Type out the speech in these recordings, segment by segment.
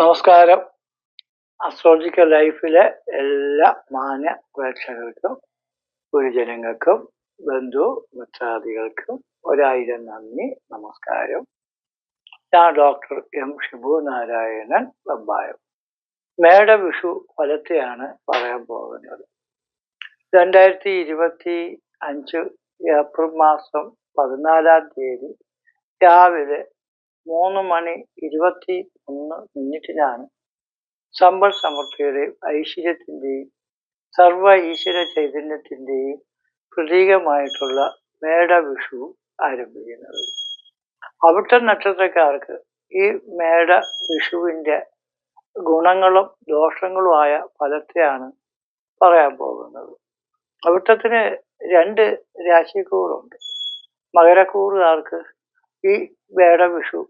നമസ്കാരം. അസ്ട്രോളജിക്കൽ ലൈഫിലെ എല്ലാ മാന്യ പ്രേക്ഷകർക്കും ഗുരുജനങ്ങൾക്കും ബന്ധു മിത്രാദികൾക്കും ഒരായിരം നന്ദി നമസ്കാരം. ഞാൻ ഡോക്ടർ എം ഷിബു നാരായണൻ വെമ്പായം മേടവിഷു ഫലത്തെയാണ് പറയാൻ പോകുന്നത്. രണ്ടായിരത്തി ഇരുപത്തി അഞ്ച് ഏപ്രിൽ മാസം പതിനാലാം തീയതി രാവിലെ മൂന്ന് മണി ഇരുപത്തി ഒന്ന് മിനിറ്റിനാണ് സമ്പൽ സമൃദ്ധിയുടെയും ഐശ്വര്യത്തിന്റെയും സർവ ഈശ്വര ചൈതന്യത്തിന്റെയും പ്രതീകമായിട്ടുള്ള മേടവിഷു ആരംഭിക്കുന്നത്. അവിട്ട നക്ഷത്രക്കാർക്ക് ഈ മേട വിഷുവിന്റെ ഗുണങ്ങളും ദോഷങ്ങളുമായ ഫലത്തെയാണ് പറയാൻ പോകുന്നത്. അവിട്ടത്തിന് രണ്ട് രാശിക്കൂറുണ്ട്. മകരക്കൂറുകാർക്ക് ഈ വേടവിഷു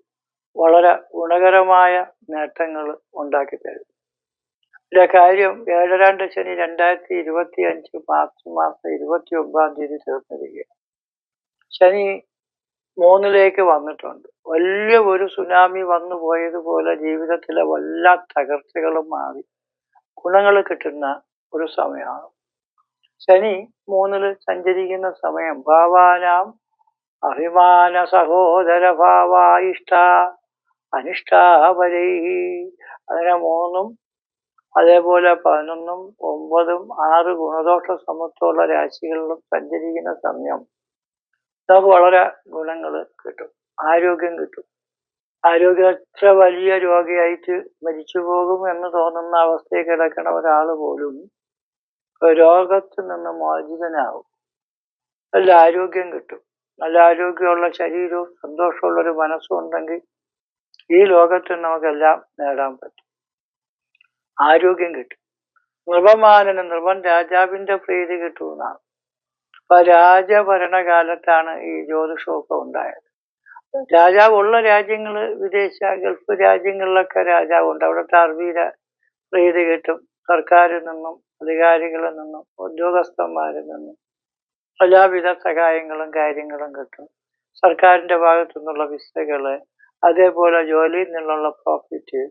വളരെ ഗുണകരമായ നേട്ടങ്ങൾ ഉണ്ടാക്കി തരും. ഇതിന്റെ കാര്യം ഏഴരാണ്ട് ശനി രണ്ടായിരത്തി ഇരുപത്തി അഞ്ച് മാർച്ച് മാസം ഇരുപത്തി ഒമ്പതാം തീയതി തീർന്നിരിക്കുകയാണ് ശനി മൂന്നിലേക്ക് വന്നിട്ടുണ്ട്. വലിയ ഒരു സുനാമി വന്നു പോയതുപോലെ ജീവിതത്തിലെ എല്ലാ തകർച്ചകളും മാറി ഗുണങ്ങൾ കിട്ടുന്ന ഒരു സമയമാണ്. ശനി മൂന്നിൽ സഞ്ചരിക്കുന്ന സമയം ഭാവാനാം അഭിമാന സഹോദര ഭാവായിഷ്ട. അനിഷ്ടാവരൈ അങ്ങനെ മൂന്നും അതേപോലെ പതിനൊന്നും ഒമ്പതും ആറ് ഗുണദോഷ സമത്വമുള്ള രാശികളിലും സഞ്ചരിക്കുന്ന സമയം. നമുക്ക് വളരെ ഗുണങ്ങൾ കിട്ടും. ആരോഗ്യം കിട്ടും. ആരോഗ്യം എത്ര വലിയ രോഗിയായിട്ട് മരിച്ചു പോകും എന്ന് തോന്നുന്ന അവസ്ഥയിൽ കിടക്കണ ഒരാൾ പോലും രോഗത്തിൽ നിന്ന് മോചിതനാവും. നല്ല ആരോഗ്യം കിട്ടും. നല്ല ആരോഗ്യമുള്ള ശരീരവും സന്തോഷമുള്ളൊരു മനസ്സും ഉണ്ടെങ്കിൽ ഈ ലോകത്ത് നമുക്കെല്ലാം നേടാൻ പറ്റും. ആരോഗ്യം കിട്ടും. നൃപമാനന് നൃപൻ രാജാവിന്റെ പ്രീതി കിട്ടുമെന്നാണ്. അപ്പൊ രാജഭരണകാലത്താണ് ഈ ജ്യോതിഷമൊക്കെ ഉണ്ടായത്. രാജാവ് ഉള്ള രാജ്യങ്ങൾ വിദേശ ഗൾഫ് രാജ്യങ്ങളിലൊക്കെ രാജാവുണ്ട്. അവിടുത്തെ അർവീര പ്രീതി കിട്ടും. സർക്കാരിൽ നിന്നും അധികാരികളിൽ നിന്നും ഉദ്യോഗസ്ഥന്മാരിൽ നിന്നും എല്ലാവിധ സഹായങ്ങളും കാര്യങ്ങളും കിട്ടും. സർക്കാരിന്റെ ഭാഗത്തു നിന്നുള്ള വിസകൾ അതേപോലെ ജോലിയിൽ നിന്നുള്ള പ്രോഫിറ്റ്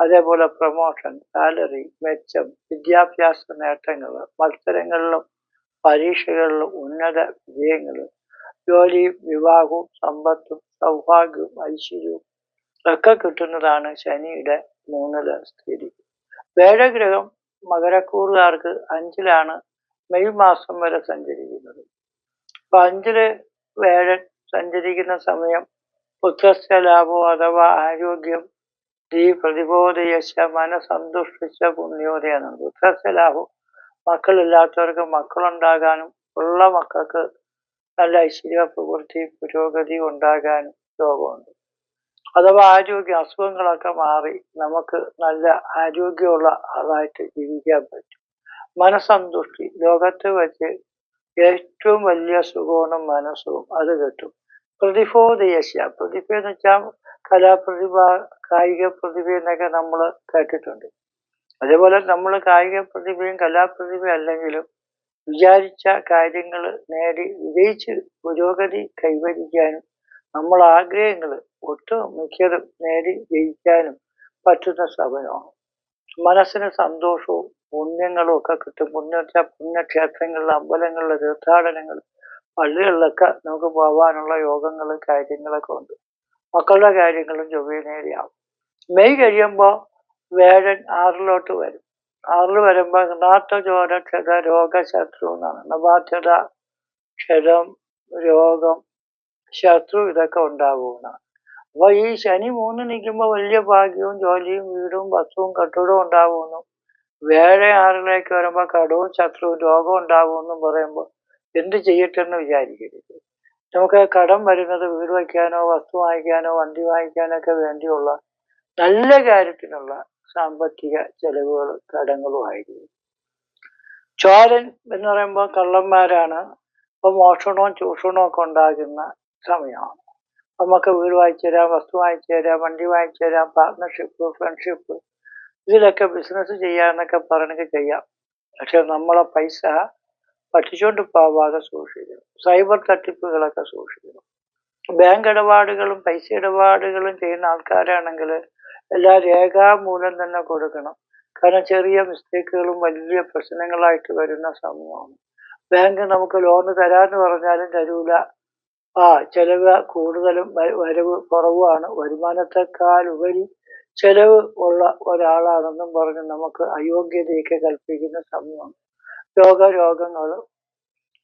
അതേപോലെ പ്രൊമോഷൻ സാലറി മെച്ചം വിദ്യാഭ്യാസ നേട്ടങ്ങൾ മത്സരങ്ങളിലും പരീക്ഷകളിലും ഉന്നത വിജയങ്ങൾ ജോലി വിവാഹവും സമ്പത്തും സൗഭാഗ്യവും ഐശ്വര്യവും ഒക്കെ കിട്ടുന്നതാണ് ശനിയുടെ മൂന്നിൽ സ്ഥിതി. വേഴഗ്രഹം മകരക്കൂറുകാർക്ക് അഞ്ചിലാണ് മെയ് മാസം വരെ സഞ്ചരിക്കുന്നത്. അപ്പൊ അഞ്ചിൽ വേഴൻ സഞ്ചരിക്കുന്ന സമയം പുത്രസ്യ ലാഭം അഥവാ ആരോഗ്യം ഈ പ്രതിബോധയശ മനസന്തുഷ്ടിച്ച പുണ്യോദയാണ് പുത്രസ്യ ലാഭം മക്കളില്ലാത്തവർക്ക് മക്കളുണ്ടാകാനും ഉള്ള മക്കൾക്ക് നല്ല ഐശ്വര്യ പ്രവൃത്തി പുരോഗതി ഉണ്ടാകാനും യോഗമുണ്ട് അഥവാ ആരോഗ്യ അസുഖങ്ങളൊക്കെ മാറി നമുക്ക് നല്ല ആരോഗ്യമുള്ള ആളായിട്ട് ജീവിക്കാൻ പറ്റും. മനസന്തുഷ്ടി ലോകത്ത് വെച്ച് ഏറ്റവും വലിയ സുഖവും മനസ്സും. അത് കിട്ടും. പ്രതിഭോദയശ പ്രതിഭ എന്ന് വെച്ചാൽ കലാപ്രതിഭ കായിക പ്രതിഭ എന്നൊക്കെ നമ്മൾ കേട്ടിട്ടുണ്ട്. അതേപോലെ നമ്മൾ കായിക പ്രതിഭയും കലാപ്രതിഭ അല്ലെങ്കിലും വിചാരിച്ച കാര്യങ്ങൾ നേടി വിജയിച്ച് പുരോഗതി കൈവരിക്കാനും നമ്മൾ ആഗ്രഹങ്ങൾ ഒട്ടും മിക്കതും നേടി ജയിക്കാനും പറ്റുന്ന സമയമാണ്. മനസ്സിന് സന്തോഷവും പുണ്യങ്ങളും ഒക്കെ കിട്ടും. പുണ്യ പുണ്യക്ഷേത്രങ്ങളിൽ അമ്പലങ്ങളിലെ തീർത്ഥാടനങ്ങൾ പള്ളികളിലൊക്കെ നമുക്ക് പോകാനുള്ള യോഗങ്ങൾ കാര്യങ്ങളൊക്കെ ഉണ്ട്. മക്കളുടെ കാര്യങ്ങളും ചൊവ്വ നേടിയാവും മെയ് കഴിയുമ്പോൾ വേഴൻ ആറിലോട്ട് വരും. ആറിൽ വരുമ്പോൾ നാട്ട ചോര ക്ഷത രോഗശത്രു എന്നാണ്. നബാധ്യത ക്ഷതം രോഗം ശത്രു ഇതൊക്കെ ഉണ്ടാവുന്നതാണ് അപ്പൊ ഈ ശനി മൂന്ന് നിൽക്കുമ്പോൾ വലിയ ഭാഗ്യവും ജോലിയും വീടും വസ്തുവും കെട്ടിടവും ഉണ്ടാവുന്നു വേഴ ആറിലേക്ക് വരുമ്പോൾ കടവും ശത്രുവും രോഗവും ഉണ്ടാവുമെന്നും പറയുമ്പോൾ എന്ത് ചെയ്യട്ടെന്ന് വിചാരിക്കരുത്. നമുക്ക് കടം വരുന്നത് വീട് വയ്ക്കാനോ വസ്തു വാങ്ങിക്കാനോ വണ്ടി വാങ്ങിക്കാനോ ഒക്കെ വേണ്ടിയുള്ള നല്ല കാര്യത്തിനുള്ള സാമ്പത്തിക ചെലവുകൾ കടങ്ങളും ആയിരിക്കും ചോരൻ എന്ന് പറയുമ്പോൾ കള്ളന്മാരാണ്. ഇപ്പൊ മോഷണവും ചൂഷണവും ഒക്കെ ഉണ്ടാകുന്ന സമയമാണ്. നമുക്ക് വീട് വാങ്ങിച്ചു തരാം വസ്തു വാങ്ങിച്ചു തരാം വണ്ടി വാങ്ങിച്ചു തരാം പാർട്ട്ണർഷിപ്പ് ഫ്രണ്ട്ഷിപ്പ് ഇതിലൊക്കെ ബിസിനസ് ചെയ്യാന്നൊക്കെ പറഞ്ഞൊക്കെ ചെയ്യാം. പക്ഷെ നമ്മളെ പൈസ പറ്റിച്ചുകൊണ്ട് പോവാതെ സൂക്ഷിക്കണം. സൈബർ തട്ടിപ്പുകളൊക്കെ സൂക്ഷിക്കണം. ബാങ്ക് ഇടപാടുകളും പൈസ ഇടപാടുകളും ചെയ്യുന്ന ആൾക്കാരാണെങ്കിൽ എല്ലാ രേഖാമൂലം തന്നെ കൊടുക്കണം. കാരണം ചെറിയ മിസ്റ്റേക്കുകളും വലിയ പ്രശ്നങ്ങളായിട്ട് വരുന്ന സമയമാണ് ബാങ്ക് നമുക്ക് ലോൺ തരാന്ന് പറഞ്ഞാലും തരൂല. ആ ചെലവ് കൂടുതലും വരവ് കുറവുമാണ്. വരുമാനത്തെക്കാൾ ഉപരി ചെലവ് ഉള്ള ഒരാളാണെന്നും പറഞ്ഞ് നമുക്ക് അയോഗ്യതയൊക്കെ കൽപ്പിക്കുന്ന സമയമാണ് രോഗരോഗങ്ങൾ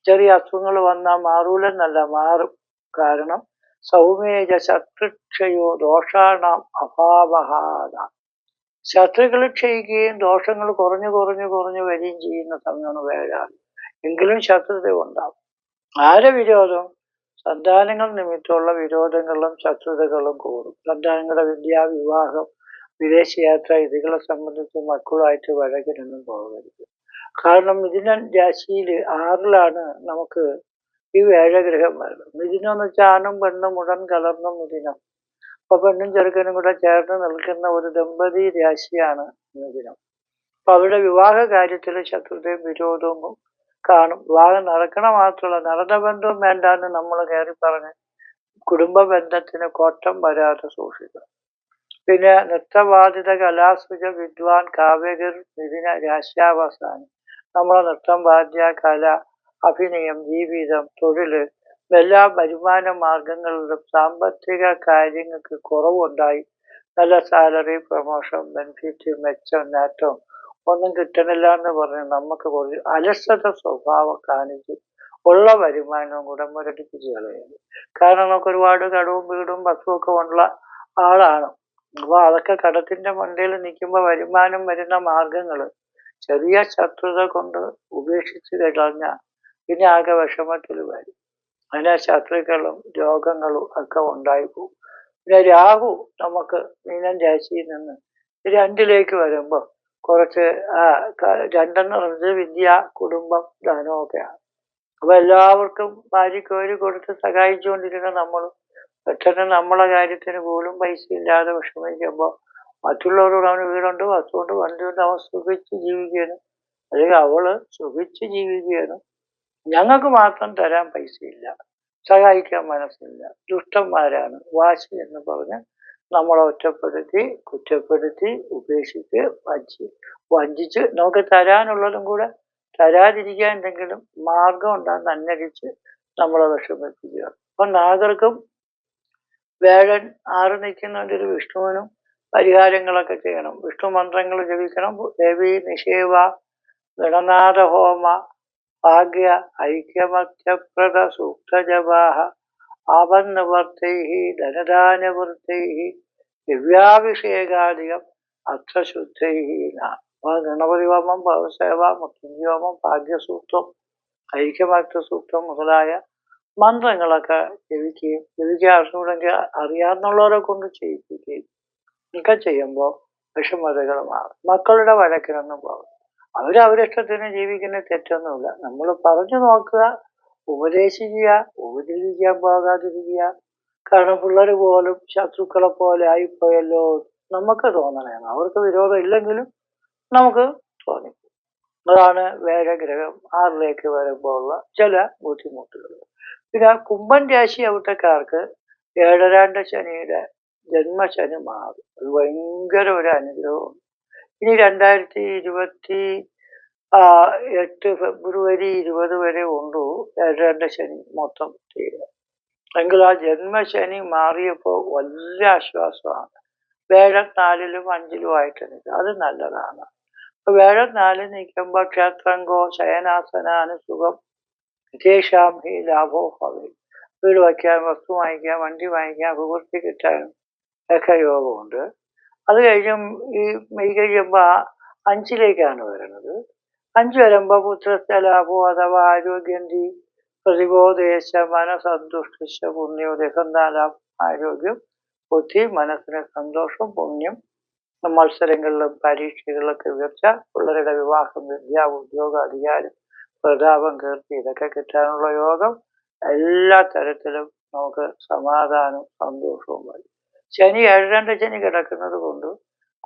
ചെറിയ അസുഖങ്ങൾ വന്നാൽ മാറൂലെന്നല്ല മാറും. കാരണം സൗമേജ ശത്രുക്ഷയോ ദോഷാണാം അഭാവഹാദ ശത്രുക്കൾ ക്ഷയിക്കുകയും ദോഷങ്ങൾ കുറഞ്ഞു കുറഞ്ഞു കുറഞ്ഞു വരികയും ചെയ്യുന്ന സമയമാണ് വേഴാണ് എങ്കിലും ശത്രുത ഉണ്ടാവും. ആരെ വിരോധം? സന്താനങ്ങൾ നിമിത്തമുള്ള വിരോധങ്ങളും ശത്രുതകളും കൂടും. സന്താനങ്ങളുടെ വിദ്യ വിവാഹം വിദേശയാത്ര ഇതുകളെ സംബന്ധിച്ച് മക്കളുമായിട്ട് വഴക്കിനൊന്നും പോകരുത്. കാരണം മിഥുനൻ രാശിയിൽ ആറിലാണ് നമുക്ക് ഈ വേഴഗ്രഹം വരുന്നത്. മിഥുനം എന്ന് വെച്ചാൽ ആണും പെണ്ണും ഉടൻ കലർന്ന മിഥുനം. അപ്പൊ പെണ്ണും ചെറുക്കനും കൂടെ ചേർന്ന് നിൽക്കുന്ന ഒരു ദമ്പതി രാശിയാണ് മിഥുനം. അപ്പൊ അവരുടെ വിവാഹ കാര്യത്തിൽ ശത്രുതയും വിരോധവും കാണും. വിവാഹം നടക്കണ മാത്രമല്ല നടന്ന ബന്ധവും വേണ്ടാന്ന് നമ്മൾ കയറി പറഞ്ഞ് കുടുംബ ബന്ധത്തിന് കോട്ടം വരാതെ സൂക്ഷിക്കണം. പിന്നെ നൃത്തബാധിത കലാസുജ വിദ്വാൻ കാവ്യകർ മിഥുന രാശ്യാവസാനം. നമ്മളെ നൃത്തം വാദ്യ കല അഭിനയം ജീവിതം തൊഴിൽ എല്ലാ വരുമാന മാർഗങ്ങളിലും സാമ്പത്തിക കാര്യങ്ങൾക്ക് കുറവുണ്ടായി. നല്ല സാലറി പ്രൊമോഷൻ ബെനിഫിറ്റ് മെച്ചം നേട്ടം ഒന്നും കിട്ടണില്ല എന്ന് പറഞ്ഞ് നമുക്ക് കുറച്ച് അലസത സ്വഭാവം കാണിച്ച് ഉള്ള വരുമാനവും കൂടെ മുരടിപ്പിച്ച് കളയുന്നത് കാരണം നമുക്ക് ഒരുപാട് കടവും വീടും ബസ്സും ഒക്കെ ഉള്ള ആളാണ്. അപ്പോൾ അതൊക്കെ കടത്തിന്റെ മണ്ടയിൽ നിൽക്കുമ്പോൾ വരുമാനം വരുന്ന മാർഗങ്ങൾ ചെറിയ ശത്രുത കൊണ്ട് ഉപേക്ഷിച്ച് കഴിഞ്ഞ പിന്നെ ആകെ വിഷമത്തിൽ വരും. അതിനെ ശത്രുക്കളും രോഗങ്ങളും ഒക്കെ ഉണ്ടായി പോകും പിന്നെ രാഹു നമുക്ക് മീനം രാശിയിൽ നിന്ന് രണ്ടിലേക്ക് വരുമ്പോൾ കുറച്ച് രണ്ടെന്ന് പറഞ്ഞത് വിദ്യ കുടുംബം ധനമൊക്കെയാണ് അപ്പൊ എല്ലാവർക്കും ഭാര്യയ്ക്ക് കൊടുത്ത് സഹായിച്ചുകൊണ്ടിരുന്ന നമ്മൾ പെട്ടെന്ന് നമ്മളെ കാര്യത്തിന് പോലും പൈസ ഇല്ലാതെ വിഷമിക്കുമ്പോൾ മറ്റുള്ളവരോട് അവന് വീടുണ്ട് വസ്തുണ്ട് വണ്ടിയുണ്ട് അവൻ സുഖിച്ച് ജീവിക്കുകയാണ് അല്ലെങ്കിൽ അവൾ സുഖിച്ച് ജീവിക്കുകയാണ് ഞങ്ങൾക്ക് മാത്രം തരാൻ പൈസയില്ല സഹായിക്കാൻ മനസ്സില്ല ദുഷ്ടന്മാരാണ്. വാശി എന്ന് പറഞ്ഞ് നമ്മളെ ഒറ്റപ്പെടുത്തി കുറ്റപ്പെടുത്തി ഉപേക്ഷിച്ച് വഞ്ചി വഞ്ചിച്ച് നമുക്ക് തരാനുള്ളതും കൂടെ തരാതിരിക്കാൻ എന്തെങ്കിലും മാർഗം ഉണ്ടാകുന്ന അന്വേഷിച്ച് നമ്മളെ വിഷമിപ്പിക്കുക. അപ്പൊ നാഗർക്കും വേഴൻ ആറ് നിൽക്കുന്നതിന്റെ ഒരു വിഷ്ണുവിനും പരിഹാരങ്ങളൊക്കെ ചെയ്യണം. വിഷ്ണു മന്ത്രങ്ങൾ ജപിക്കണം. ദേവി നിഷേവ ഗണനാഥ ഹോമ ഭാഗ്യ ഐക്യമത്യപ്രദ സൂക്തജപാഹ ആപന്നവർത്തൈ ധനദാനവൃത്തൈ ദിവ്യാഭിഷേകാധികം അർത്ഥശുദ്ധൈ ഗണപതി ഹോമം ഭവസേവ മുത്തഞ്ജി ഹോമം ഭാഗ്യസൂക്തം ഐക്യമത്യസൂക്തം മുതലായ മന്ത്രങ്ങളൊക്കെ ജപിക്കുകയും ജപിക്കാൻ അറിയാവുന്നുള്ളവരെ കൊണ്ട് ചെയ്യിപ്പിക്കുകയും ഒക്കെ ചെയ്യുമ്പോൾ വിഷമതകൾ മാറും മക്കളുടെ വഴക്കിനൊന്നും പോകും. അവരവരിഷ്ടത്തിന് ജീവിക്കുന്ന തെറ്റൊന്നുമില്ല. നമ്മൾ പറഞ്ഞു നോക്കുക ഉപദേശിക്കുക ഉപദേശിക്കാൻ പോകാതിരിക്കുക. കാരണം പിള്ളേർ പോലും ശത്രുക്കളെ പോലെ ആയിപ്പോയല്ലോ. നമുക്ക് തോന്നണേന്ന്. അവർക്ക് വിരോധം ഇല്ലെങ്കിലും നമുക്ക് തോന്നി അതാണ് വേഗഗ്രഹം ആറിലേക്ക് വരുമ്പോൾ ഉള്ള ചില ബുദ്ധിമുട്ടുകൾ. പിന്നെ കുംഭൻ രാശി അവിട്ടക്കാർക്ക് ഏഴരാണ്ട് ശനിയുടെ ജന്മശനി മാറും അത് ഭയങ്കര ഒരു അനുഗ്രഹമാണ്. ഇനി രണ്ടായിരത്തി ഇരുപത്തി എട്ട് ഫെബ്രുവരി ഇരുപത് വരെ ഉണ്ടു രണ്ട് ശനി മൊത്തം ചെയ്യുക എങ്കിൽ ആ ജന്മശനി മാറിയപ്പോൾ വലിയ ആശ്വാസമാണ്. വേഴം നാലിലും അഞ്ചിലും ആയിട്ട് നിൽക്കുക. അത് നല്ലതാണ്. അപ്പൊ വേഴം നാലിൽ നിൽക്കുമ്പോൾ ക്ഷേത്രങ്കോ ശയനാസനാന് സുഖം ഹി ലാഭോ ഭവി. വീട് വയ്ക്കാൻ വസ്തു വാങ്ങിക്കാൻ വണ്ടി വാങ്ങിക്കാൻ അഭിവൃദ്ധി കിട്ടാൻ ഒക്കെ യോഗമുണ്ട് അത് കഴിഞ്ഞും ഈ മെയ് കഴിയുമ്പോൾ അഞ്ചിലേക്കാണ് വരുന്നത്. അഞ്ച് വരുമ്പോൾ പുത്രസ്ഥലാഭോ അഥവാ ആരോഗ്യന്തി പ്രതിബോധേശ മനസന്തുഷ്ടിച്ച പുണ്യോദയം നാലാം ആരോഗ്യം ബുദ്ധി മനസ്സിന് സന്തോഷം പുണ്യം. മത്സരങ്ങളിലും പരീക്ഷകളിലൊക്കെ ഉയർച്ച പിള്ളേരുടെ വിവാഹം വിദ്യ ഉദ്യോഗ അധികാരം പ്രതാപം കീർത്തി ഇതൊക്കെ കിട്ടാനുള്ള യോഗം. എല്ലാ തരത്തിലും നമുക്ക് സമാധാനവും സന്തോഷവും വരും. ശനി ഏഴരണ്ട് ശനി കിടക്കുന്നത് കൊണ്ട്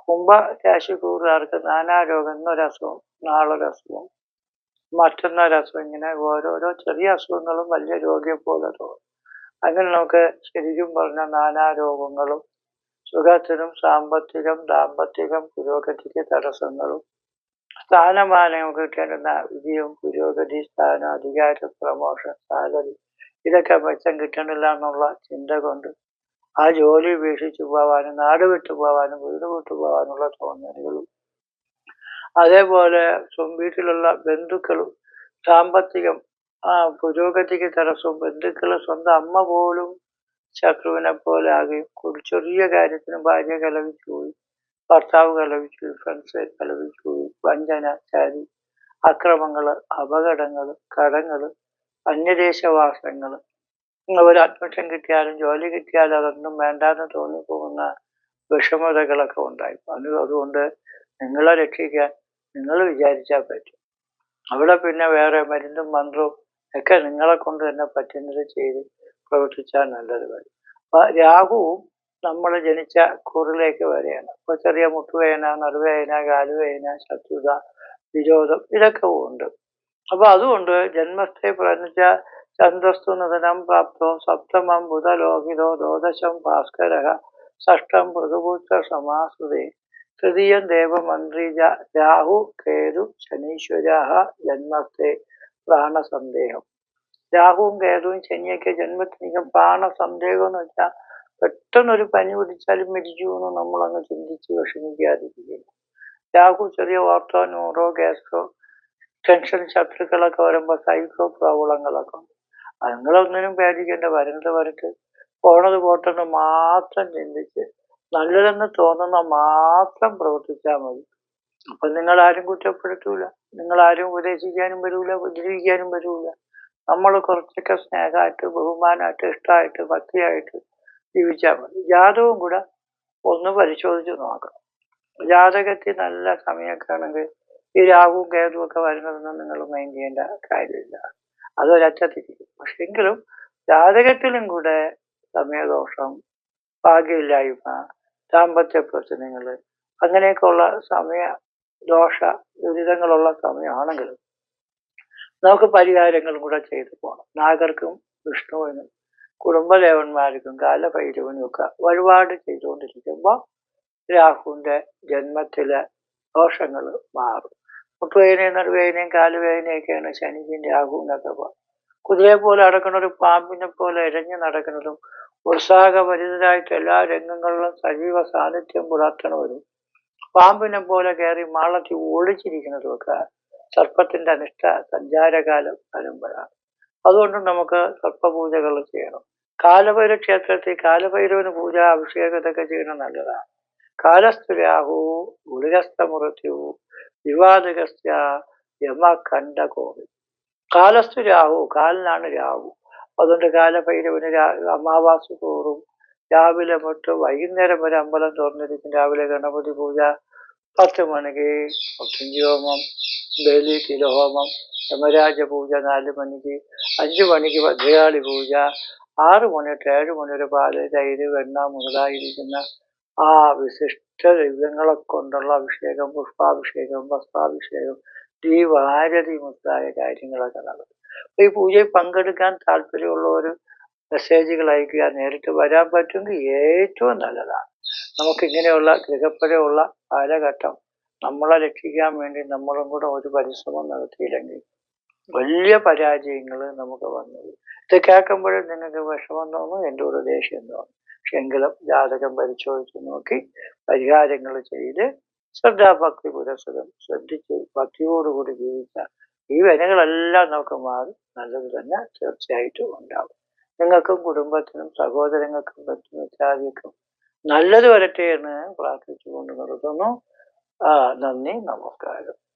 കുംഭ രാശിക്കൂറുകാർക്ക് നാനാരോഗം ഇന്നൊരസുഖം നാളൊരസുഖം മറ്റൊന്നൊരസുഖം ഇങ്ങനെ ഓരോരോ ചെറിയ അസുഖങ്ങളും വലിയ രോഗിയെ പോലെ തോന്നും. അങ്ങനെ നമുക്ക് ശരിക്കും പറഞ്ഞ നാനാരോഗങ്ങളും സുഖത്തിനും സാമ്പത്തികം ദാമ്പത്തികം പുരോഗതിക്ക് തടസ്സങ്ങളും സ്ഥാനമാനങ്ങൾ കിട്ടേണ്ടുന്ന വിജയവും പുരോഗതി സ്ഥാനം അധികാരം പ്രമോഷൻ സാലറി ഇതൊക്കെ മെച്ചം കിട്ടണില്ല എന്നുള്ള ചിന്ത കൊണ്ട് ആ ജോലി ഉപേക്ഷിച്ചു പോവാനും നാട് വിട്ടു പോവാനും വീട് വിട്ടു പോവാനുള്ള തോന്നലുകളും. അതേപോലെ വീട്ടിലുള്ള ബന്ധുക്കളും സാമ്പത്തികം ആ പുരോഗതിക്ക് തടസ്സവും ബന്ധുക്കൾ സ്വന്തം അമ്മ പോലും ശത്രുവിനെ പോലെ ആകുകയും ചെറിയ കാര്യത്തിന് ഭാര്യ കലവിച്ചു പോയി ഭർത്താവ് കലവിച്ചു ഫ്രണ്ട്സ് കലവിച്ചു പോയി വഞ്ചന ചാരി അക്രമങ്ങൾ അപകടങ്ങൾ കടങ്ങൾ അന്യദേശവാസങ്ങൾ ഒരു അഡ്മിഷൻ കിട്ടിയാലും ജോലി കിട്ടിയാലും അതൊന്നും വേണ്ടാന്ന് തോന്നിപ്പോകുന്ന വിഷമതകളൊക്കെ ഉണ്ടായി. അത് അതുകൊണ്ട് നിങ്ങളെ രക്ഷിക്കാൻ നിങ്ങൾ വിചാരിച്ചാൽ പറ്റും. അവിടെ പിന്നെ വേറെ മരുന്നും മന്ത്രവും ഒക്കെ നിങ്ങളെ കൊണ്ട് തന്നെ പറ്റുന്നത് ചെയ്ത് പ്രവർത്തിച്ചാൽ നല്ലത് വരും. അപ്പൊ രാഹുവും നമ്മൾ ജനിച്ച കൂറിലേക്ക് വരികയാണ് അപ്പൊ ചെറിയ മുട്ടുവേദന നടുവേദന കാലുവേദന ശത്രുത വിരോധം ഇതൊക്കെ ഉണ്ട്. അപ്പൊ അതുകൊണ്ട് ജന്മസ്ഥയെ പ്രണിച്ച ഛന്ദസ്തു നദനം പ്രാപ്തോ സപ്തമം ബുധലോഹിതോ ദ്വാദശം ഭാസ്കര ഷഷ്ടം മൃഗപുത്ര സമാസുതേ തൃതീയം ദേവമന്ത്രി രാഹു കേതു ശനീശ്വര ജന്മത്തെ പ്രാണസന്ദേഹം. രാഹുവും കേതുവും ശനിയൊക്കെ ജന്മത്തിനിക്കും പ്രാണസന്ദേഹം എന്ന് വെച്ചാൽ പെട്ടെന്നൊരു പനി പിടിച്ചാലും മരിച്ചു എന്ന് നമ്മളങ്ങ് ചിന്തിച്ച് വിഷമിക്കാതിരിക്കുക രാഹു ചെറിയ ഓർത്തോ ന്യൂറോ ഗ്യാസ്ട്രോ ടെൻഷൻ ശത്രുക്കളൊക്കെ വരുമ്പോൾ സൈക്കോ പ്രോബ്ലങ്ങളൊക്കെ നിങ്ങളൊന്നിനും പേടിക്കേണ്ട വരുന്നത് വരക്ക് പോണത് പോട്ടെന്ന് മാത്രം ചിന്തിച്ച് നല്ലതെന്ന് തോന്നുന്ന മാത്രം പ്രവർത്തിച്ചാൽ മതി. അപ്പൊ നിങ്ങൾ ആരും കുറ്റപ്പെടുത്തൂല. നിങ്ങൾ ആരും ഉപദേശിക്കാനും വരൂല ഉപദ്രവിക്കാനും വരൂല. നമ്മൾ കുറച്ചൊക്കെ സ്നേഹമായിട്ട് ബഹുമാനമായിട്ട് ഇഷ്ടമായിട്ട് ഭക്തിയായിട്ട് ജീവിച്ചാൽ മതി. ജാതകവും കൂടെ ഒന്ന് പരിശോധിച്ച് നോക്കണം ജാതകത്തിൽ നല്ല സമയമൊക്കെ ആണെങ്കിൽ ഈ രാഹുവും കേതുവും ഒക്കെ വരുന്നതൊന്നും നിങ്ങൾ മൈൻഡ് ചെയ്യേണ്ട കാര്യമില്ല. അതൊരറ്റത്തിരിക്കും പക്ഷെ എങ്കിലും ജാതകത്തിലും കൂടെ സമയദോഷം ഭാഗ്യമില്ലായ്മ ദാമ്പത്യ പ്രശ്നങ്ങൾ അങ്ങനെയൊക്കെയുള്ള സമയ ദോഷ ദുരിതങ്ങളുള്ള സമയമാണെങ്കിലും നമുക്ക് പരിഹാരങ്ങളും കൂടെ ചെയ്തു പോകണം നാഗർക്കും വിഷ്ണുവിനും കുടുംബദേവന്മാർക്കും കാലഭൈരവനും ഒക്കെ വഴിപാട് ചെയ്തുകൊണ്ടിരിക്കുമ്പോൾ രാഹുവിന്റെ ജന്മത്തിലെ ദോഷങ്ങൾ മാറും. മുട്ടുവേദനയും നടുവേദനയും കാലുവേദനയൊക്കെയാണ് ശനിക്കും രാഹുവിനൊക്കെ കുതിരയെ പോലെ നടക്കുന്ന ഒരു പാമ്പിനെ പോലെ ഇഴഞ്ഞു നടക്കുന്നതും ഉത്സാഹഭരിതരായിട്ട് എല്ലാ രംഗങ്ങളിലും സജീവ സാന്നിധ്യം പുലർത്തണവരും. പാമ്പിനെ പോലെ കയറി മാളത്തിൽ ഒളിച്ചിരിക്കുന്നതുമൊക്കെ സർപ്പത്തിന്റെ അനിഷ്ട സഞ്ചാരകാലം വരുമ്പോഴാണ് അതുകൊണ്ട് നമുക്ക് സർപ്പപൂജകൾ ചെയ്യണം. കാലഭൈര ക്ഷേത്രത്തിൽ കാലഭൈരവന് പൂജ അഭിഷേകം ഇതൊക്കെ ചെയ്യണം നല്ലതാണ്. കാലസ്ഥ രാഹു വിവാദകസ്യ കോവി കാലസ്ഥ രാഹു കാലിനാണ് രാഹു. അതുകൊണ്ട് കാലഭൈരവന് അമാവാസി തോറും രാവിലെ തൊട്ട് വൈകുന്നേരം വരെ അമ്പലം തുറന്നിരിക്കും. രാവിലെ ഗണപതി പൂജ പത്ത് മണിക്ക് ഹോമം ബലി തിലഹോമം യമരാജ പൂജ നാല് മണിക്ക് അഞ്ചു മണിക്ക് ഭദ്രകാളി പൂജ ആറ് മണി തൊട്ട് ഏഴ് മണി വരെ പാൽ തൈര് വെണ്ണ മുതലായിരിക്കുന്ന ആ വിശിഷ്ട ദ്രവ്യങ്ങളെ കൊണ്ടുള്ള അഭിഷേകം പുഷ്പാഭിഷേകം വസ്ത്രാഭിഷേകം ദീപാരതി മുതലായ കാര്യങ്ങളൊക്കെ നടക്കും. അപ്പൊ ഈ പൂജയിൽ പങ്കെടുക്കാൻ താല്പര്യമുള്ളവർ മെസ്സേജുകൾ അയക്കുക നേരിട്ട് വരാൻ പറ്റുമെങ്കിൽ ഏറ്റവും നല്ലതാണ്. നമുക്ക് ഇങ്ങനെയുള്ള ഗൃഹപ്പഴയുള്ള കാലഘട്ടം നമ്മളെ രക്ഷിക്കാൻ വേണ്ടി നമ്മളും കൂടെ ഒരു പരിശ്രമം നടത്തിയില്ലെങ്കിൽ വലിയ പരാജയങ്ങൾ നമുക്ക് വന്നത് ഇത് കേൾക്കുമ്പോഴും നിങ്ങൾക്ക് വിഷമം തോന്നും എന്റെ ഒരു ദേഷ്യം തോന്നും. എങ്കിലും ജാതകം പരിശോധിച്ച് നോക്കി പരിഹാരങ്ങൾ ചെയ്ത് ശ്രദ്ധാഭക്തി പുരസ്സരം ശ്രദ്ധിച്ച് ഭക്തിയോടുകൂടി ജീവിച്ച ഈ വിനകളെല്ലാം നമുക്ക് മാറി നല്ലത് തന്നെ തീർച്ചയായിട്ടും ഉണ്ടാവും നിങ്ങൾക്കും കുടുംബത്തിനും സഹോദരങ്ങൾക്കും പറ്റും നല്ലത് വരട്ടെ എന്ന് പ്രാർത്ഥിച്ചുകൊണ്ട് നിർത്തുന്നു. ആ നന്ദി നമസ്കാരം.